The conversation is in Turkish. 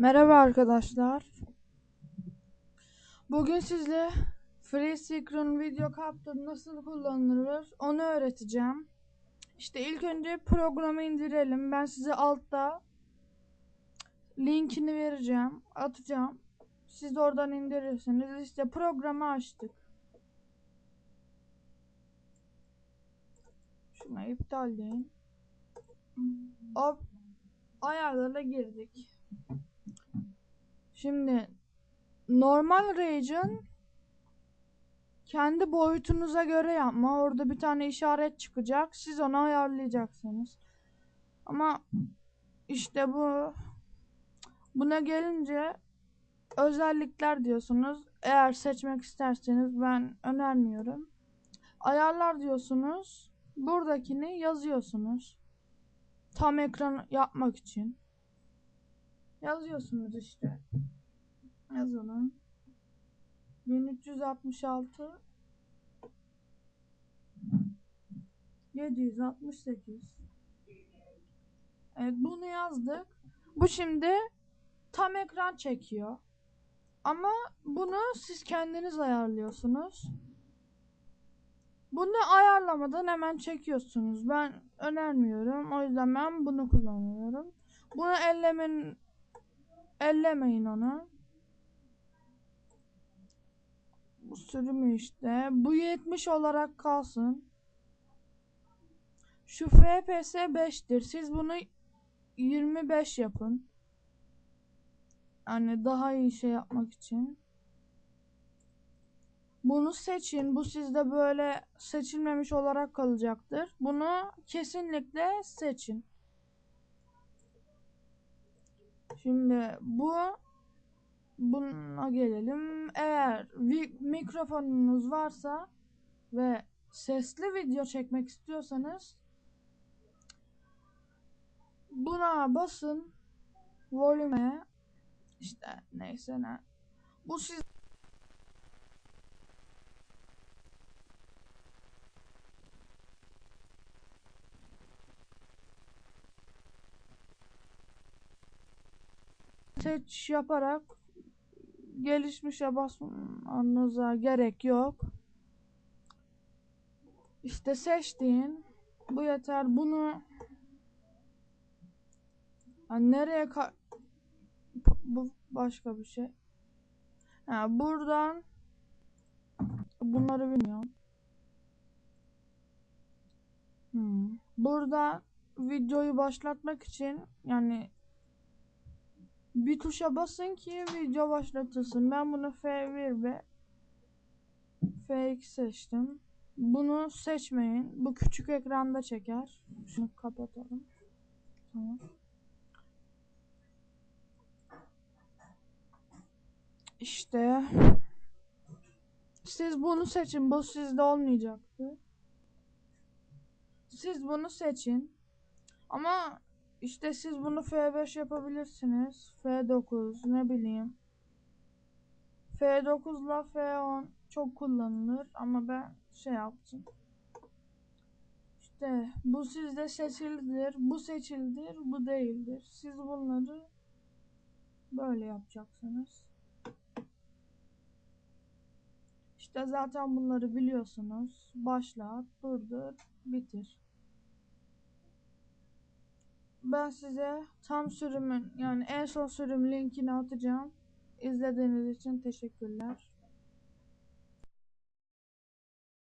Merhaba arkadaşlar. Bugün sizle FreeScreen Video Capture nasıl kullanılır onu öğreteceğim. İşte ilk önce programı indirelim. Ben size altta linkini vereceğim, atacağım. Siz oradan indirirsiniz. İşte programı açtık. Şuna iptal deyin. Hop ayarlara girdik. Şimdi normal region kendi boyutunuza göre yapma. Orada bir tane işaret çıkacak. Siz onu ayarlayacaksınız. Ama işte bu buna gelince özellikler diyorsunuz. Eğer seçmek isterseniz ben önermiyorum. Ayarlar diyorsunuz. Buradakini yazıyorsunuz. Tam ekran yapmak için. Yazıyorsunuz işte. Yazalım. 1366 768 Evet bunu yazdık. Bu şimdi tam ekran çekiyor. Ama bunu siz kendiniz ayarlıyorsunuz. Bunu ayarlamadan hemen çekiyorsunuz. Ben önermiyorum. O yüzden ben bunu kullanıyorum. Bunu ellemeyin ellemeyin onu. Bu sürümü işte. Bu 70 olarak kalsın. Şu FPS 5'tir. Siz bunu 25 yapın. Yani daha iyi şey yapmak için. Bunu seçin. Bu sizde böyle seçilmemiş olarak kalacaktır. Bunu kesinlikle seçin. Şimdi bu buna gelelim. Eğer mikrofonunuz varsa ve sesli video çekmek istiyorsanız buna basın volüme işte neyse ne. Bu siz seç yaparak gelişmişe basmanıza gerek yok. İşte seçtiğin bu yeter. Bunu yani nereye ka bu başka bir şey. Ha, buradan bunları bilmiyorum. Hmm. Burada videoyu başlatmak için yani bir tuşa basın ki video başlatılsın. Ben bunu F1 ve F2 seçtim. Bunu seçmeyin. Bu küçük ekranda çeker. Şunu kapatalım. Tamam. İşte siz bunu seçin. Bu sizde olmayacaktı. Siz bunu seçin. Ama işte siz bunu F5 yapabilirsiniz. F9 ne bileyim. F9 ile F10 çok kullanılır ama ben şey yaptım. İşte bu sizde seçildir, bu seçildir, bu değildir. Siz bunları böyle yapacaksınız. İşte zaten bunları biliyorsunuz. Başlat, durdur, bitir ben size tam sürümün yani en son sürüm linkini atacağım. İzlediğiniz için teşekkürler.